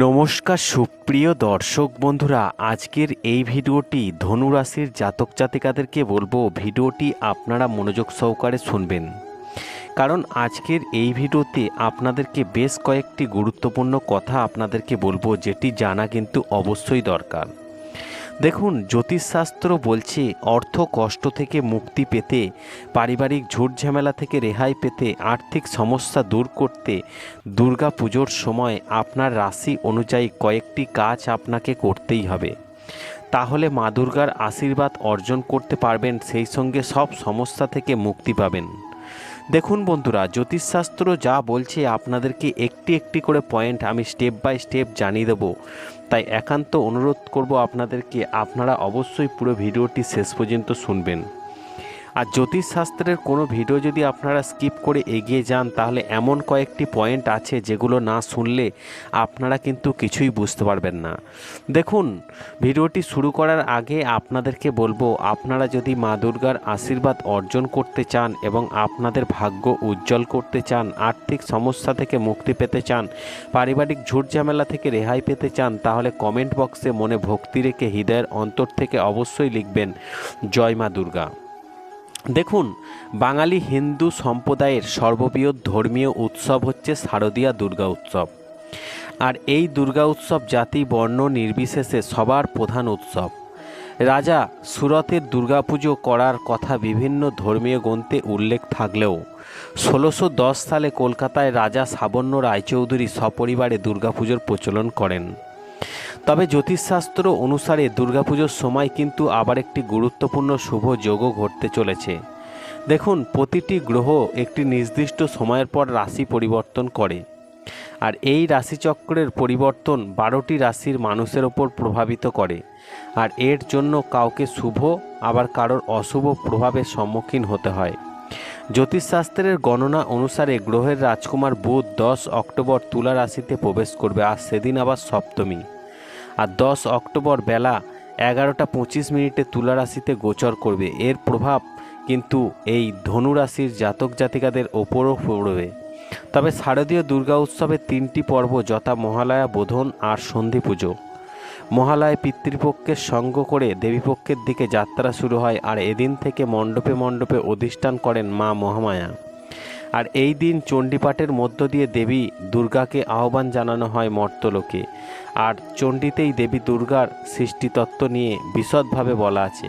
নমস্কার সুপ্রিয় দর্শক বন্ধুরা, আজকের এই ভিডিওটি ধনুরাশির জাতক জাতিকাদেরকে বলব, ভিডিওটি আপনারা মনোযোগ সহকারে শুনবেন। কারণ আজকের এই ভিডিওতে আপনাদেরকে বেশ কয়েকটি গুরুত্বপূর্ণ কথা আপনাদেরকে বলব, যেটি জানা কিন্তু অবশ্যই দরকার। দেখুন, জ্যোতিষশাস্ত্র বলছে অর্থ কষ্ট থেকে মুক্তি পেতে, পারিবারিক ঝামেলা থেকে রেহাই পেতে, আর্থিক সমস্যা দূর করতে দুর্গা পুজোর সময় আপনার রাশি অনুযায়ী কয়েকটি কাজ আপনাকে করতেই হবে। তাহলে মা দুর্গার আশীর্বাদ অর্জন করতে পারবেন, সেই সঙ্গে সব সমস্যা থেকে মুক্তি পাবেন। দেখুন বন্ধুরা, জ্যোতিষশাস্ত্র যা বলছে আপনাদেরকে একটি একটি করে পয়েন্ট আমি স্টেপ বাই স্টেপ জানিয়ে দেবো। তাই একান্ত অনুরোধ করব আপনাদেরকে, আপনারা অবশ্যই পুরো ভিডিওটি শেষ পর্যন্ত শুনবেন। আর জ্যোতিষশাস্ত্রের কোনো ভিডিও যদি আপনারা স্কিপ করে এগিয়ে যান, তাহলে এমন কয়েকটি পয়েন্ট আছে যেগুলো না শুনলে আপনারা কিন্তু কিছুই বুঝতে পারবেন না। দেখুন, ভিডিওটি শুরু করার আগে আপনাদেরকে বলব, আপনারা যদি মা দুর্গার আশীর্বাদ অর্জন করতে চান এবং আপনাদের ভাগ্য উজ্জ্বল করতে চান, আর্থিক সমস্যা থেকে মুক্তি পেতে চান, পারিবারিক ঝুট ঝামেলা থেকে রেহাই পেতে চান, তাহলে কমেন্ট বক্সে মনে ভক্তি রেখে হৃদয়ের অন্তর থেকে অবশ্যই লিখবেন, জয় মা দুর্গা। দেখুন, বাঙালি হিন্দু সম্প্রদায়ের সর্ববৃহৎ ধর্মীয় উৎসব হচ্ছে শারদীয়া দুর্গা উৎসব। আর এই দুর্গা উৎসব জাতি, বর্ণ নির্বিশেষে সবার প্রধান উৎসব। রাজা সুরতের দুর্গাপুজো করার কথা বিভিন্ন ধর্মীয় গ্রন্থে উল্লেখ থাকলেও, ষোলোশো সালে কলকাতায় রাজা সাবর্ণ রায়চৌধুরী সপরিবারে দুর্গাপুজোর প্রচলন করেন। তবে জ্যোতিষশাস্ত্র অনুসারে দুর্গাপুজোর সময় কিন্তু আবার একটি গুরুত্বপূর্ণ শুভ যোগও ঘটতে চলেছে। দেখুন, প্রতিটি গ্রহ একটি নির্দিষ্ট সময়ের পর রাশি পরিবর্তন করে। আর এই রাশিচক্রের পরিবর্তন বারোটি রাশির মানুষের ওপর প্রভাবিত করে। আর এর জন্য কাউকে শুভ, আবার কারোর অশুভ প্রভাবের সম্মুখীন হতে হয়। জ্যোতিষশাস্ত্রের গণনা অনুসারে গ্রহের রাজকুমার বুধ দশ অক্টোবর তুলা রাশিতে প্রবেশ করবে আর সেদিন আবার সপ্তমী। আর দশ অক্টোবর বেলা এগারোটা পঁচিশ মিনিটে তুলা রাশিতে গোচর করবে। এর প্রভাব কিন্তু এই ধনুরাশির জাতক জাতিকাদের ওপরও পড়বে। তবে শারদীয় দুর্গা উৎসবের তিনটি পর্ব যথা মহালয়া বোধন আর সন্ধি পুজো। মহালয় পিতৃপক্ষের সঙ্গ করে দেবীপক্ষের দিকে যাত্রা শুরু হয় আর এদিন থেকে মণ্ডপে মণ্ডপে অধিষ্ঠান করেন মা মহামায়া। আর এই দিন চণ্ডীপাঠের মধ্য দিয়ে দেবী দুর্গাকে আহ্বান জানানো হয় মর্তলোকে। আর চণ্ডীতেই দেবী দুর্গার সৃষ্টিতত্ত্ব নিয়ে বিশদভাবে বলা আছে।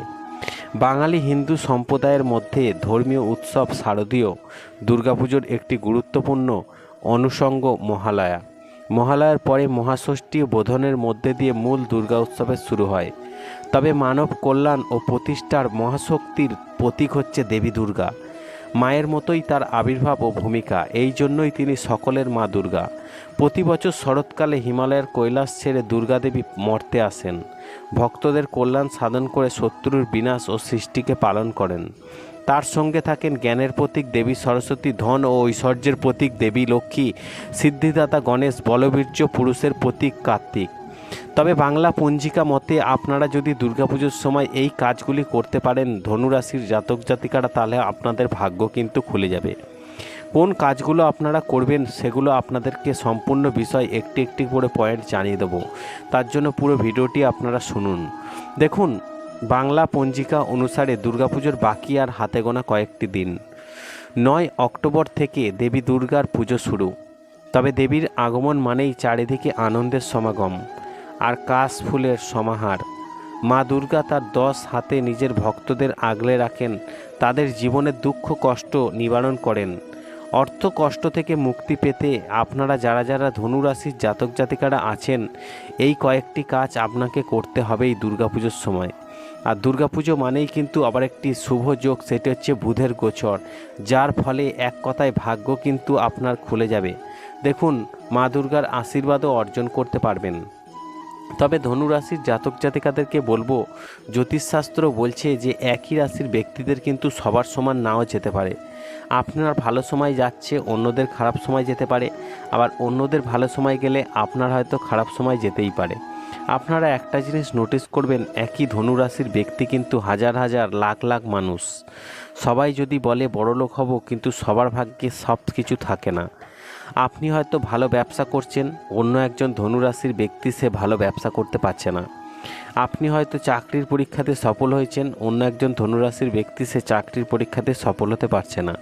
বাঙালি হিন্দু সম্প্রদায়ের মধ্যে ধর্মীয় উৎসব শারদীয় দুর্গাপুজোর একটি গুরুত্বপূর্ণ অনুষঙ্গ মহালয়া। মহালয়ার পরে মহাষষ্ঠী বোধনের মধ্যে দিয়ে মূল দুর্গা উৎসবের শুরু হয়। তবে মানব কল্যাণ ও প্রতিষ্ঠার মহাশক্তির প্রতীক হচ্ছে দেবী দুর্গা। মায়ের মতোই তার আবির্ভাব ও ভূমিকা, এই জন্যই তিনি সকলের মা দুর্গা। প্রতি বছর শরৎকালে হিমালয়ের কৈলাস ছেড়ে দুর্গাদেবী মর্তে আসেন। ভক্তদের কল্যাণ সাধন করে শত্রুর বিনাশ ও সৃষ্টিকে পালন করেন। তার সঙ্গে থাকেন জ্ঞানের প্রতীক দেবী সরস্বতী ধন ও ঐশ্বর্যের প্রতীক দেবী লক্ষ্মী, সিদ্ধিদাতা গণেশ, বলবীর্য পুরুষের প্রতীক কার্তিক। তবে বাংলা পঞ্জিকা মতে আপনারা যদি দুর্গাপুজোর সময় এই কাজগুলি করতে পারেন, ধনুরাশির জাতক জাতিকারা, তাহলে আপনাদের ভাগ্য কিন্তু খুলে যাবে। কোন কাজগুলো আপনারা করবেন, সেগুলো আপনাদেরকে সম্পূর্ণ বিষয় একটি একটি করে পয়েন্ট জানিয়ে দেবো। তার জন্য পুরো ভিডিওটি আপনারা শুনুন। দেখুন, বাংলা পঞ্জিকা অনুসারে দুর্গাপুজোর বাকি আর হাতে গোনা কয়েকটি দিন। নয় অক্টোবর থেকে দেবী দুর্গার পুজো শুরু। তবে দেবীর আগমন মানেই চারিদিকে আনন্দের সমাগম। আর কাশ ফুলের সমাহার। মা দুর্গা তার দশ হাতে নিজের ভক্তদের আগলে রাখেন, তাদের জীবনের দুঃখ, কষ্ট নিবারণ করেন। অর্থ, কষ্ট থেকে মুক্তি পেতে আপনারা যারা যারা ধনুরাশির জাতক জাতিকারা আছেন, এই কয়েকটি কাজ আপনাকে করতে হবে এই দুর্গাপুজোর সময়। আর দুর্গাপুজো মানেই কিন্তু আবার একটি শুভ যোগ, সেটি হচ্ছে বুধের গোচর, যার ফলে এক কথায় ভাগ্য কিন্তু আপনার খুলে যাবে। দেখুন, মা দুর্গার আশীর্বাদও অর্জন করতে পারবেন। তবে ধনুরাশির জাতক জাতিকাদেরকে বলব, জ্যোতিষশাস্ত্র বলছে যে একই রাশির ব্যক্তিদের কিন্তু সবার সমান নাও যেতে পারে। আপনার ভালো সময় যাচ্ছে, অন্যদের খারাপ সময় যেতে পারে। আবার অন্যদের ভালো সময় গেলে আপনার হয়তো খারাপ সময় যেতেই পারে। আপনারা একটা জিনিস নোটিস করবেন, একই ধনুরাশির ব্যক্তি কিন্তু হাজার হাজার লাখ লাখ মানুষ। সবাই যদি বলে বড়লোক হব, কিন্তু সবার ভাগ্যে সব কিছু থাকে না। আপনি হয়তো ভালো ব্যবসা করছেন, অন্য একজন ধনুরাশির ব্যক্তি সে ভালো ব্যবসা করতে পারছে না। আপনি হয়তো চাকরির পরীক্ষাতে সফল হয়েছেন, অন্য একজন ধনুরাশির ব্যক্তি সে চাকরির পরীক্ষাতে সফল হতে পারছে না।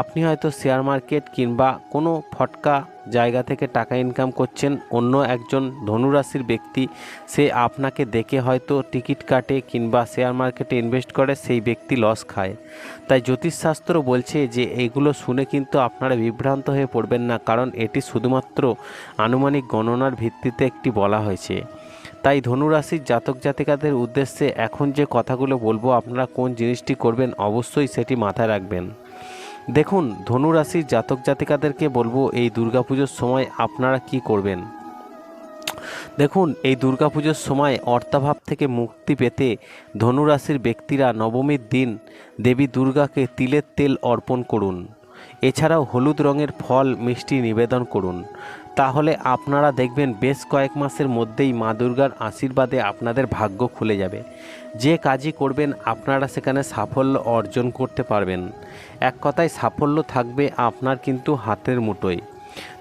আপনি হয়তো শেয়ার মার্কেট কিংবা কোনো ফটকা জায়গা থেকে টাকা ইনকাম করছেন, অন্য একজন ধনুরাশির ব্যক্তি সে আপনাকে দেখে হয়তো টিকিট কাটে কিংবা শেয়ার মার্কেটে ইনভেস্ট করে, সেই ব্যক্তি লস খায়। তাই জ্যোতিষশাস্ত্র বলছে যে এইগুলো শুনে কিন্তু আপনারা বিভ্রান্ত হয়ে পড়বেন না, কারণ এটি শুধুমাত্র আনুমানিক গণনার ভিত্তিতে একটি বলা হয়েছে। তাই ধনুরাশির জাতক জাতিকাদের উদ্দেশ্যে এখন যে কথাগুলো বলব, আপনারা কোন জিনিসটি করবেন অবশ্যই সেটি মাথায় রাখবেন। দেখুন, ধনুরাশির জাতক জাতিকাদেরকে বলব, এই দুর্গাপুজোর সময় আপনারা কি করবেন? দেখুন, এই দুর্গাপুজোর সময় অর্থাভাব থেকে মুক্তি পেতে ধনুরাশির ব্যক্তিরা নবমীর দিন দেবী দুর্গাকে তিলের তেল অর্পণ করুন। এছাড়াও হলুদ রঙের ফল মিষ্টি নিবেদন করুন। তাহলে আপনারা দেখবেন বেশ কয়েক মাসের মধ্যেই মা দুর্গার আশীর্বাদে আপনাদের ভাগ্য খুলে যাবে। যে কাজই করবেন, আপনারা সেখানে সাফল্য অর্জন করতে পারবেন। এক কথায় সাফল্য থাকবে আপনার কিন্তু হাতের মুঠোয়।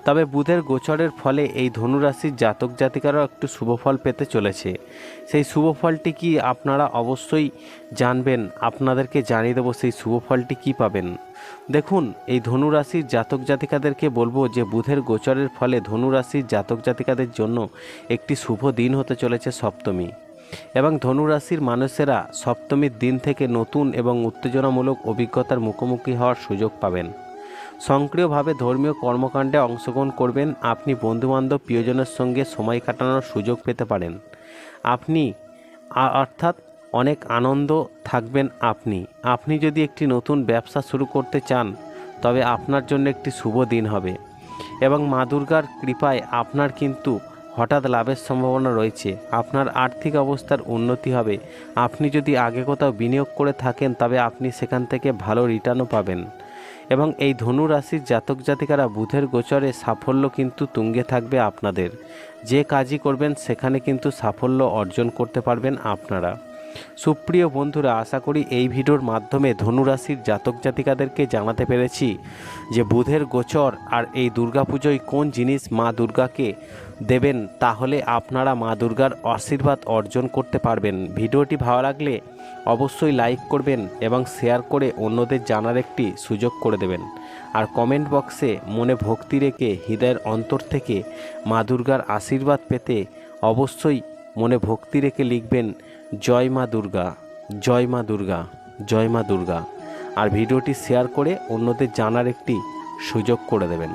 তবে বুধের গোচরের ফলে এই ধনুরাশির জাতক জাতিকারাও একটু শুভফল পেতে চলেছে। সেই শুভফলটি কি আপনারা অবশ্যই জানবেন, আপনাদেরকে জানিয়ে দেবো সেই শুভফলটি কি পাবেন। দেখুন, এই ধনুরাশির জাতক জাতিকাদেরকে বলব যে বুধের গোচরের ফলে ধনুরাশির জাতক জাতিকাদের জন্য একটি শুভ দিন হতে চলেছে সপ্তমী। এবং ধনুরাশির মানুষেরা সপ্তমীর দিন থেকে নতুন এবং উত্তেজনামূলক অভিজ্ঞতার মুখোমুখি হওয়ার সুযোগ পাবেন। সক্রিয়ভাবে ধর্মীয় কর্মকাণ্ডে অংশগ্রহণ করবেন আপনি বন্ধুবান্ধব প্রিয়জনের সঙ্গে সময় কাটানোর সুযোগ পেতে পারেন। আপনি অর্থাৎ অনেক আনন্দ থাকবেন আপনি। আপনি যদি একটি নতুন ব্যবসা শুরু করতে চান, তবে আপনার জন্য একটি শুভ দিন হবে। এবং মা দুর্গার কৃপায় আপনার কিন্তু হঠাৎ লাভের সম্ভাবনা রয়েছে। আপনার আর্থিক অবস্থার উন্নতি হবে। আপনি যদি আগে কোথাও বিনিয়োগ করে থাকেন, তবে আপনি সেখান থেকে ভালো রিটার্নও পাবেন। এবং এই ধনু রাশির জাতক জাতিকারা বুধের গোচরে সাফল্য কিন্তু তুঙ্গে থাকবে আপনাদের। যে কাজই করবেন, সেখানে কিন্তু সাফল্য অর্জন করতে পারবেন আপনারা। সুপ্রিয় বন্ধুরা, আশা করি এই ভিডিওর মাধ্যমে ধনুরাশির জাতক জাতিকাদেরকে জানাতে পেরেছি যে বুধের গোচর আর এই দুর্গাপুজোয় কোন জিনিস মা দুর্গাকে দেবেন, তাহলে আপনারা মা দুর্গার আশীর্বাদ অর্জন করতে পারবেন। ভিডিওটি ভালো লাগলে অবশ্যই লাইক করবেন এবং শেয়ার করে অন্যদের জানার একটি সুযোগ করে দেবেন। আর কমেন্ট বক্সে মনে ভক্তি রেখে হৃদয়ের অন্তর থেকে মা দুর্গার আশীর্বাদ পেতে অবশ্যই মনে ভক্তি রেখে লিখবেন জয় মা দুর্গা, জয় মা দুর্গা, জয় মা দুর্গা। আর ভিডিওটি শেয়ার করে অন্যদের জানার একটি সুযোগ করে দেবেন।